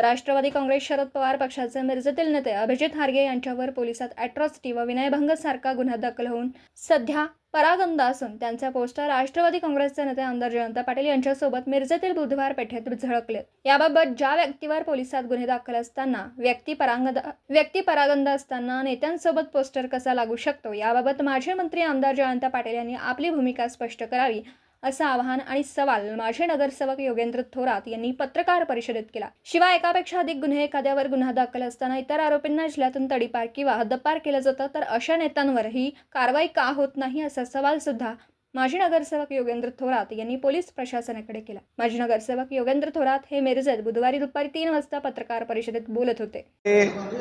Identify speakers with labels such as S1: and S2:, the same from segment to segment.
S1: राष्ट्रवादी काँग्रेस शरद पवार पक्षाचे मिरजेतील नेते अभिजित हार्गे यांच्यावर पोलिसात अॅट्रॉसिटी व विनयभंग सारखा गुन्हा दाखल होऊन सध्या परागंदा असून त्यांचा पोस्टर राष्ट्रवादी काँग्रेसचे नेते आमदार जयंत पाटील यांच्यासोबत मिरजेतील बुधवार पेठेत झळकले. याबाबत ज्या व्यक्तीवर पोलिसात गुन्हे दाखल असताना व्यक्ती परागंदा व्यक्ती परागंदा असताना नेत्यांसोबत पोस्टर कसा लागू शकतो याबाबत माजी मंत्री आमदार जयंत पाटील यांनी आपली भूमिका स्पष्ट करावी असं आवाहन आणि सवाल माजी नगरसेवक योगेंद्र थोरात यांनी पत्रकार परिषदेत केला. शिवाय एकापेक्षा अधिक गुन्हे एखाद्यावर गुन्हा दाखल असताना इतर आरोपींना जिल्ह्यातून तडीपार किंवा हद्दपार केलं जातं तर अशा नेत्यांवर ही कारवाई का होत नाही असा सवाल सुद्धा माजी नगरसेवक योगेंद्र थोरात यांनी पोलीस प्रशासनाकडे केला. माजी नगरसेवक योगेंद्र थोरात हे मिरजेत बुधवारी दुपारी तीन वाजता पत्रकार परिषदेत बोलत होते.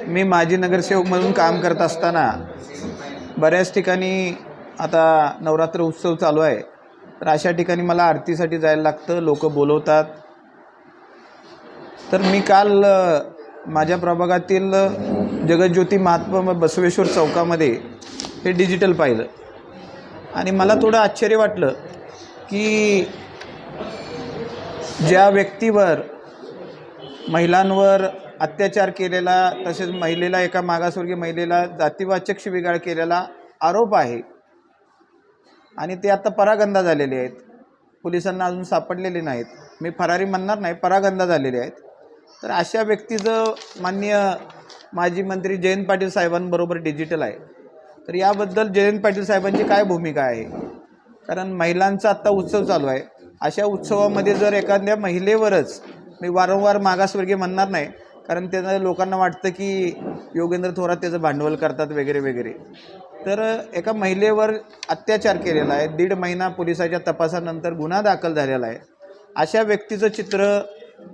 S2: मी माजी नगरसेवक म्हणून काम करत असताना बऱ्याच ठिकाणी आता नवरात्र उत्सव चालू आहे. तर अशा ठिकाणी मला आरतीसाठी जायला लागतं लोक बोलवतात. तर मी काल माझ्या प्रभागातील जगज्योती महात्मा बसवेश्वर चौकामध्ये हे डिजिटल पाहिलं. आणि मला थोडं आश्चर्य वाटलं की ज्या व्यक्तीवर महिलांवर अत्याचार केलेला तसेच महिलेला एका मागासवर्गीय महिलेला जातीवाचक शिबिगाळ केलेला आरोप आहे आणि ते आता परागंदा झालेले आहेत. पोलिसांना अजून सापडलेले नाहीत. मी फरारी म्हणणार नाही परागंदा झालेले आहेत. तर अशा व्यक्तीचं माननीय माजी मंत्री जयंत पाटील साहेबांबरोबर डिजिटल आहे. तर याबद्दल जयंत पाटील साहेबांची काय भूमिका आहे? कारण महिलांचा आत्ता उत्सव चालू आहे. अशा उत्सवामध्ये जर एखाद्या महिलेवरच मी वारंवार मागासवर्गीय म्हणणार नाही कारण त्याचं लोकांना वाटतं की योगेंद्र थोरात त्याचं भांडवल करतात वगैरे वगैरे. तर एका महिलेवर अत्याचार केलेला आहे. दीड महिना पोलिसाच्या तपासानंतर गुन्हा दाखल झालेला आहे. अशा व्यक्तीचं चित्र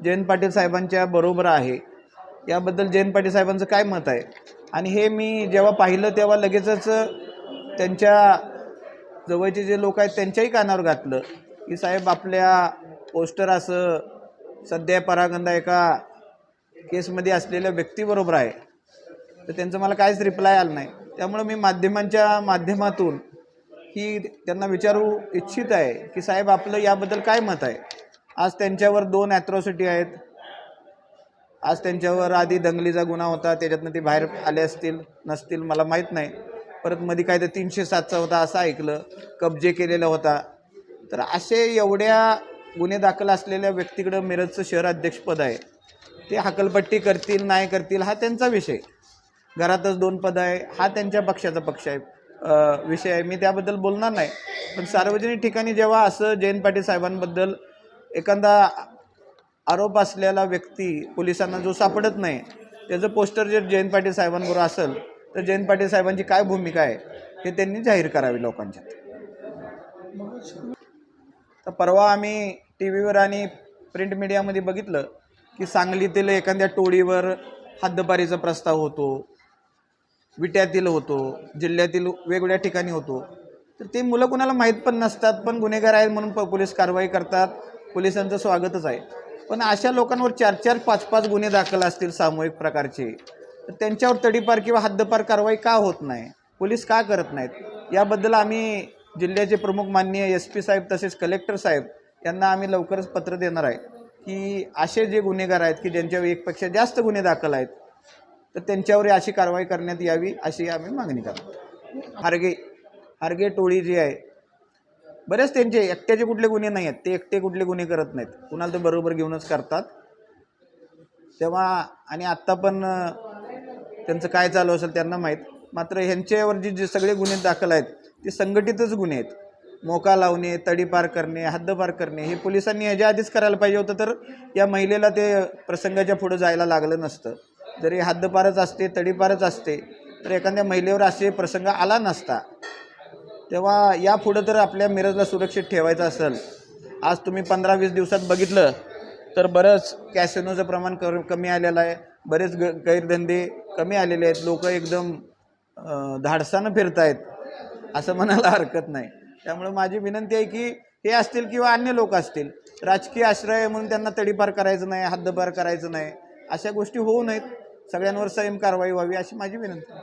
S2: जयंत पाटील साहेबांच्या बरोबर आहे. याबद्दल जयंत पाटील साहेबांचं काय मत आहे? आणि हे मी जेव्हा पाहिलं तेव्हा लगेचच त्यांच्या जवळचे जे लोक आहेत त्यांच्याही कानावर घातलं. की साहेब आपल्या पोस्टर असं सध्या परागंदा एका केसमध्ये असलेल्या व्यक्तीबरोबर आहे. तर त्यांचं मला काहीच रिप्लाय आलं नाही. त्यामुळं मी माध्यमांच्या माध्यमातून ही त्यांना विचारू इच्छित आहे की साहेब आपलं याबद्दल काय मत आहे? आज त्यांच्यावर दोन ॲट्रॉसिटी आहेत. आज त्यांच्यावर आधी दंगलीचा गुन्हा होता त्याच्यातनं ते बाहेर आले असतील नसतील मला माहीत नाही. परत मध्ये काय तर तीनशे सातचा होता असं ऐकलं कब्जे केलेला होता. तर असे एवढ्या गुन्हे दाखल असलेल्या व्यक्तीकडं मिरजचं शहर अध्यक्षपद आहे. ते हकलपट्टी करतील नाही करतील हा त्यांचा विषय. घरातच दोन पद आहे. हा त्यांच्या पक्षाचा पक्ष आहे. विषय आहे. मी त्याबद्दल बोलणार नाही. पण सार्वजनिक ठिकाणी जेव्हा असं जयंत पाटील साहेबांबद्दल एखादा आरोप असलेला व्यक्ती पोलिसांना जो सापडत नाही त्याचं पोस्टर जर जयंत पाटील साहेबांबरोबर असेल तर जयंत पाटील साहेबांची काय भूमिका आहे हे त्यांनी जाहीर करावी लोकांच्यात. तर परवा आम्ही टी व्हीवर आणि प्रिंट मीडियामध्ये बघितलं की सांगलीतील एखाद्या टोळीवर हद्दपारीचा प्रस्ताव होतो. विट्यातील होतो जिल्ह्यातील वेगवेगळ्या ठिकाणी होतो. तर ते मुलं कुणाला माहीत पण नसतात पण गुन्हेगार आहेत म्हणून प पोलीस कारवाई करतात. पोलिसांचं स्वागतच आहे. पण अशा लोकांवर चार चार पाच पाच गुन्हे दाखल असतील सामूहिक प्रकारचे तर त्यांच्यावर तडीपार किंवा हद्दपार कारवाई का होत नाही? पोलीस का करत नाहीत? याबद्दल आम्ही जिल्ह्याचे प्रमुख माननीय एस पी साहेब तसेच कलेक्टर साहेब यांना आम्ही लवकरच पत्र देणार आहे की असे जे गुन्हेगार आहेत की ज्यांच्यावर एकपेक्षा जास्त गुन्हे दाखल आहेत तर त्यांच्यावर अशी कारवाई करण्यात यावी अशी आम्ही मागणी करतो. हारगे हारगे टोळी जी आहे बरेच त्यांचे एकट्याचे कुठले गुन्हे नाही आहेत. ते एकटे कुठले गुन्हे करत नाहीत. कुणाला ते बरोबर घेऊनच करतात. तेव्हा आणि आत्ता पण त्यांचं काय चालू असेल त्यांना माहीत. मात्र ह्यांच्यावर जे जे सगळे गुन्हे दाखल आहेत ते संघटितच गुन्हे आहेत. मोका लावणे तडीपार करणे हद्दपार करणे हे पोलिसांनी ह्याच्या आधीच करायला पाहिजे होतं तर या महिलेला ते प्रसंगाच्या पुढं जायला लागलं नसतं. जरी हद्दपारच असते तडीपारच असते तर एखाद्या महिलेवर असे प्रसंग आला नसता. तेव्हा यापुढं तर आपल्या मिरजला सुरक्षित ठेवायचं असेल. आज तुम्ही पंधरा वीस दिवसात बघितलं तर बरंच कॅसिनोचं प्रमाण कर कमी आलेलं आहे. बरेच ग गैरधंदे कमी आलेले आहेत. लोक एकदम धाडसानं फिरत आहेत असं म्हणायला हरकत नाही. त्यामुळे माझी विनंती आहे की हे असतील किंवा अन्य लोक असतील राजकीय आश्रय म्हणून त्यांना तडीपार करायचं नाही हद्दपार करायचं नाही अशा गोष्टी होऊ नयेत. सगळ्यांवर संयम कारवाई व्हावी अशी माझी विनंती